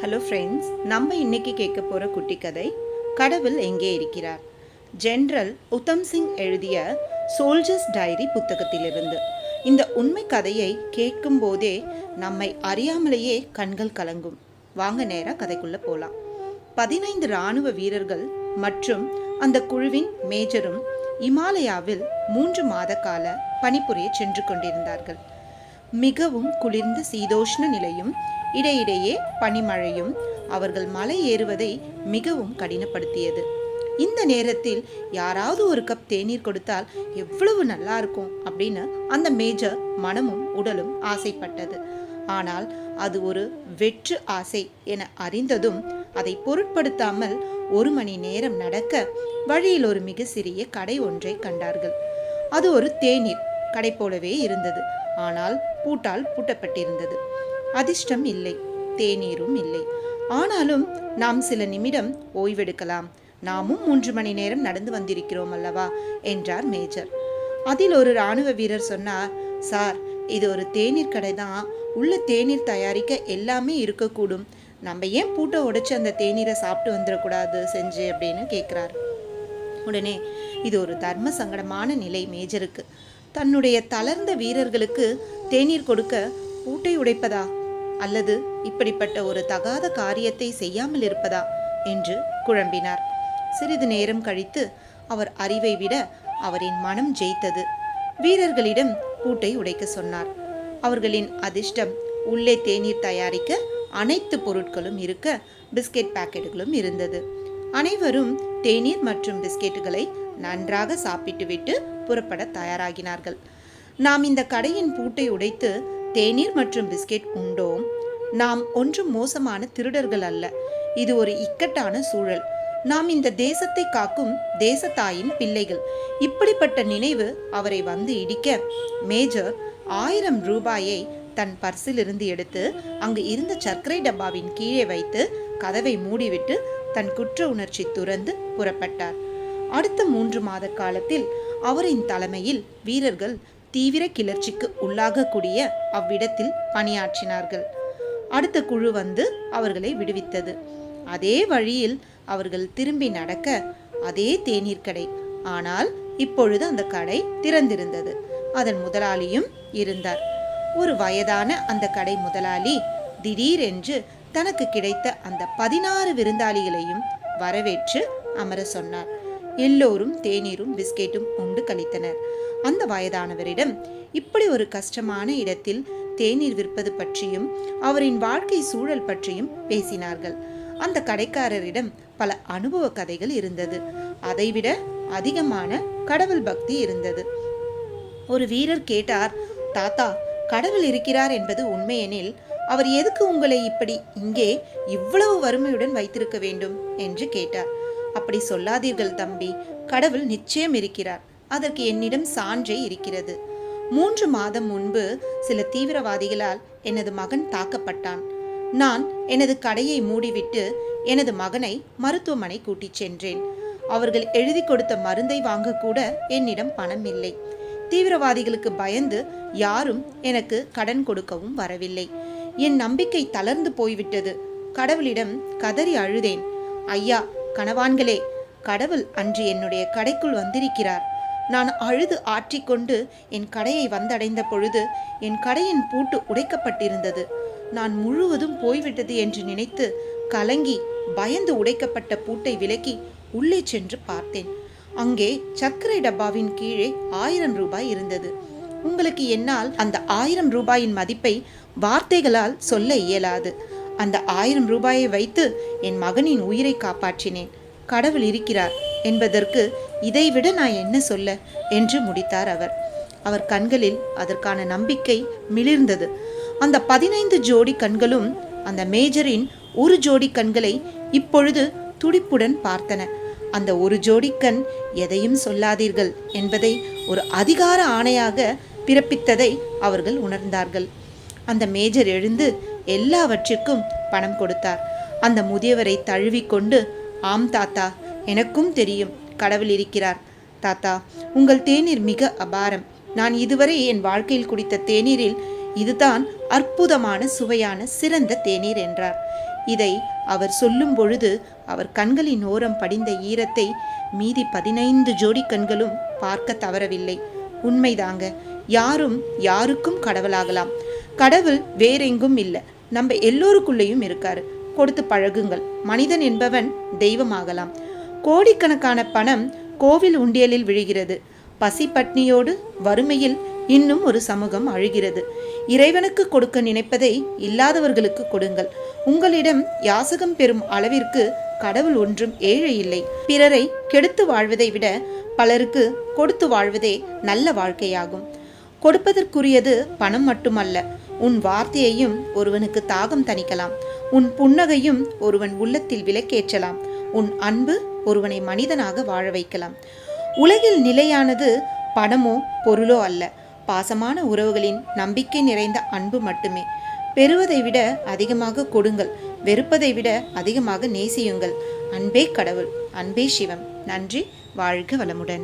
Hello friends நம்ம இன்னைக்கு கேட்க போகிற குட்டி கதை கடவுள் எங்கே இருக்கிறார்? ஜென்ரல் உத்தம் சிங் எழுதிய சோல்ஜர்ஸ் டைரி புத்தகத்திலிருந்து. இந்த உண்மை கதையை கேட்கும் போதே நம்மை அறியாமலேயே கண்கள் கலங்கும். வாங்க நேராக கதைக்குள்ளே போகலாம் பதினைந்து இராணுவ வீரர்கள் மற்றும் அந்த குழுவின் மேஜரும் இமாலயாவில் மூன்று மாத கால பணிபுரிய சென்று கொண்டிருந்தார்கள். மிகவும் குளிர்ந்த சீதோஷ்ண நிலையும் இடையிடையே பனிமழையும் அவர்கள் மலை ஏறுவதை மிகவும் கடினப்படுத்தியது. இந்த நேரத்தில் யாராவது ஒரு கப் தேநீர் கொடுத்தால் எவ்வளவு நல்லா இருக்கும் அப்படின்னு அந்த மேஜர் மனமும் உடலும் ஆசைப்பட்டது. ஆனால் அது ஒரு வெற்று ஆசை என அறிந்ததும் அதை பொருட்படுத்தாமல் ஒரு மணி நேரம் நடக்க வழியில் ஒரு மிக சிறிய கடை ஒன்றை கண்டார்கள். அது ஒரு தேநீர் கடை போலவே இருந்தது. ஆனால் பூட்டால் பூட்டப்பட்டிருந்தது. அதிர்ஷ்டம் இல்லை தேநீரும் இல்லை. ஆனாலும் நாம் சில நிமிடம் ஓய்வெடுக்கலாம். நாமும் மூன்று மணி நேரம் நடந்து வந்திருக்கிறோம் அல்லவா? என்றார் மேஜர். அதில் ஒரு இராணுவ வீரர் சொன்னார் சார் இது ஒரு தேநீர் கடை தான். உள்ள தேநீர் தயாரிக்க எல்லாமே இருக்கக்கூடும். நம்ம ஏன் பூட்டை உடைச்சு அந்த தேநீரை சாப்பிட்டு வந்துடக்கூடாது? செஞ்சு அப்படின்னு கேட்குறாரு. உடனே இது ஒரு தர்ம சங்கடமான நிலை மேஜருக்கு. தன்னுடைய தளர்ந்த வீரர்களுக்கு தேநீர் கொடுக்க பூட்டை உடைப்பதா? அல்லது இப்படிப்பட்ட ஒரு தகாத காரியத்தை செய்யாமல் இருப்பதா? என்று குழம்பினார். சிறிது நேரம் கழித்து அவர் அறிவை விட அவரின் மனம் ஜெயித்தது. வீரர்களிடம் பூட்டை உடைக்க சொன்னார். அவர்களின் அதிர்ஷ்டம் உள்ளே தேநீர் தயாரிக்க அனைத்து பொருட்களும் இருக்க பிஸ்கெட் பாக்கெட்டுகளும் இருந்தது. அனைவரும் தேநீர் மற்றும் பிஸ்கெட்டுகளை நன்றாக சாப்பிட்டுவிட்டு புறப்பட தயாராகினார்கள். நாம் இந்த கடையின் பூட்டை உடைத்து தேநீர் மற்றும் பிஸ்கெட் உண்டோம். நாம் ஒன்றும் மோசமான திருடர்கள் அல்ல. இது ஒரு இக்கட்டான சூழல். நாம் இந்த தேசத்தை காக்கும் தேசத்தாயின் பிள்ளைகள். இப்படிப்பட்ட நினைவு அவரை வந்து இடிக்க மேஜர் ஆயிரம் ரூபாயை தன் பர்சிலிருந்து எடுத்து அங்கு இருந்த சர்க்கரை டப்பாவின் கீழே வைத்து கதவை மூடிவிட்டு தன் குற்ற உணர்ச்சி துறந்து புறப்பட்டார். அடுத்த மூன்று மாத காலத்தில் அவரின் தலைமையில் வீரர்கள் தீவிர கிளர்ச்சிக்கு உள்ளாகக்கூடிய அவ்விடத்தில் பணியாற்றினார்கள். அடுத்த குழு வந்து அவர்களை விடுவித்தது. அதே வழியில் அவர்கள் திரும்பி நடக்க அதே தேநீர் கடை. ஆனால் இப்பொழுது அந்த கடை திறந்திருந்தது. அதன் முதலாளியும் இருந்தார். ஒரு வயதான அந்த கடை முதலாளி திடீரென்று தனக்கு கிடைத்த அந்த பதினாறு விருந்தாளிகளையும் வரவேற்று அமர சொன்னார். எல்லோரும் தேநீரும் பிஸ்கெட்டும் உண்டு கழித்தனர். அந்த வயதானவரிடம் இப்படி ஒரு கஷ்டமான இடத்தில் தேநீர் விற்பது பற்றியும் அவரின் வாழ்க்கை சூழல் பற்றியும் பேசினார்கள். அந்த கடைக்காரரிடம் பல அனுபவ கதைகள் இருந்தது. அதைவிட அதிகமான கடவுள் பக்தி இருந்தது. ஒரு வீரர் கேட்டார் தாத்தா கடவுள் இருக்கிறார் என்பது உண்மையெனில் அவர் எதுக்கு உங்களை இப்படி இங்கே இவ்வளவு வறுமையுடன் வைத்திருக்க வேண்டும்? என்று கேட்டார். அப்படி சொல்லாதீர்கள் தம்பி. கடவுள் நிச்சயம் இருக்கிறார். அதற்கு என்னிடம் சான்றே இருக்கிறது. மூன்று மாதம் முன்பு சில தீவிரவாதிகளால் எனது மகன் தாக்கப்பட்டான். நான் எனது கடையை மூடிவிட்டு எனது மகனை மருத்துவமனை கூட்டிச் சென்றேன். அவர்கள் எழுதி கொடுத்த மருந்தை வாங்க கூட என்னிடம் பணம் இல்லை. தீவிரவாதிகளுக்கு பயந்து யாரும் எனக்கு கடன் கொடுக்கவும் வரவில்லை. என் நம்பிக்கை தளர்ந்து போய்விட்டது. கடவுளிடம் கதறி அழுதேன். ஐயா கணவான்களே கடவுள் அன்று என்னுடைய கடைக்குள் வந்திருக்கிறார். நான் அழுது ஆற்றிக்கொண்டு என் கடையை வந்தடைந்த பொழுது என் கடையின் பூட்டு உடைக்கப்பட்டிருந்தது. நான் முழுவதும் போய்விட்டது என்று நினைத்து கலங்கி பயந்து உடைக்கப்பட்ட பூட்டை விலக்கி உள்ளே சென்று பார்த்தேன். அங்கே சர்க்கரை டப்பாவின் கீழே ஆயிரம் ரூபாய் இருந்தது. உங்களுக்கு என்னால் அந்த ஆயிரம் ரூபாயின் மதிப்பை வார்த்தைகளால் சொல்ல இயலாது. அந்த ஆயிரம் ரூபாயை வைத்து என் மகனின் உயிரை காப்பாற்றினேன். கடவுள் இருக்கிறார் என்பதற்கு இதைவிட நான் என்ன சொல்ல? என்று முடித்தார் அவர். அவர் கண்களில் அதற்கான நம்பிக்கை மிளிர்ந்தது. அந்த பதினைந்து ஜோடி கண்களும் அந்த மேஜரின் ஒரு ஜோடி கண்களை இப்பொழுது துடிப்புடன் பார்த்தன. அந்த ஒரு ஜோடி கண் எதையும் சொல்லாதீர்கள் என்பதை ஒரு அதிகார ஆணையாக பிறப்பித்ததை அவர்கள் உணர்ந்தார்கள். அந்த மேஜர் எழுந்து எல்லாவற்றிற்கும் பணம் கொடுத்தார். அந்த முதியவரை தழுவிக்கொண்டு ஆம் தாத்தா எனக்கும் தெரியும் கடவுள் இருக்கிறார். தாத்தா உங்கள் தேநீர் மிக அபாரம். நான் இதுவரை என் வாழ்க்கையில் குடித்த தேநீரில் இதுதான் அற்புதமான சுவையான சிறந்த தேநீர் என்றார். இதை அவர் சொல்லும் பொழுது அவர் கண்களின் ஓரம் படிந்த ஈரத்தை மீதி பதினைந்து ஜோடி கண்களும் பார்க்க தவறவில்லை. உண்மைதாங்க யாரும் யாருக்கும் கடவுளாகலாம். கடவுள் வேறெங்கும் இல்லை. நம்ம எல்லோருக்குள்ளேயும் இருக்காரு. கொடுத்து பழகுங்கள். மனிதன் என்பவன் தெய்வமாகலாம். கோடிக்கணக்கான பணம் கோவில் உண்டியலில் விழுகிறது. பசி பட்னியோடு வறுமையில் இன்னும் ஒரு சமூகம் அழுகிறது. இறைவனுக்கு கொடுக்க நினைப்பதை இல்லாதவர்களுக்கு கொடுங்கள். உங்களிடம் யாசகம் பெறும் அளவிற்கு கடவுள் ஒன்றும் ஏழை இல்லை. பிறரை கெடுத்து வாழ்வதை விட பலருக்கு கொடுத்து வாழ்வதே நல்ல வாழ்க்கையாகும். கொடுப்பதற்குரியது பணம் மட்டுமல்ல. உன் வார்த்தையையும் ஒருவனுக்கு தாகம் தணிக்கலாம். உன் புன்னகையும் ஒருவன் உள்ளத்தில் விலக்கேற்றலாம் உன் அன்பு ஒருவனை மனிதனாக வாழ வைக்கலாம். உலகில் நிலையானது பணமோ பொருளோ அல்ல. பாசமான உறவுகளின் நம்பிக்கை நிறைந்த அன்பு மட்டுமே. பெறுவதை விட அதிகமாக கொடுங்கள். வெறுப்பதை விட அதிகமாக நேசியுங்கள். அன்பே கடவுள் அன்பே சிவம். நன்றி வாழ்க வளமுடன்.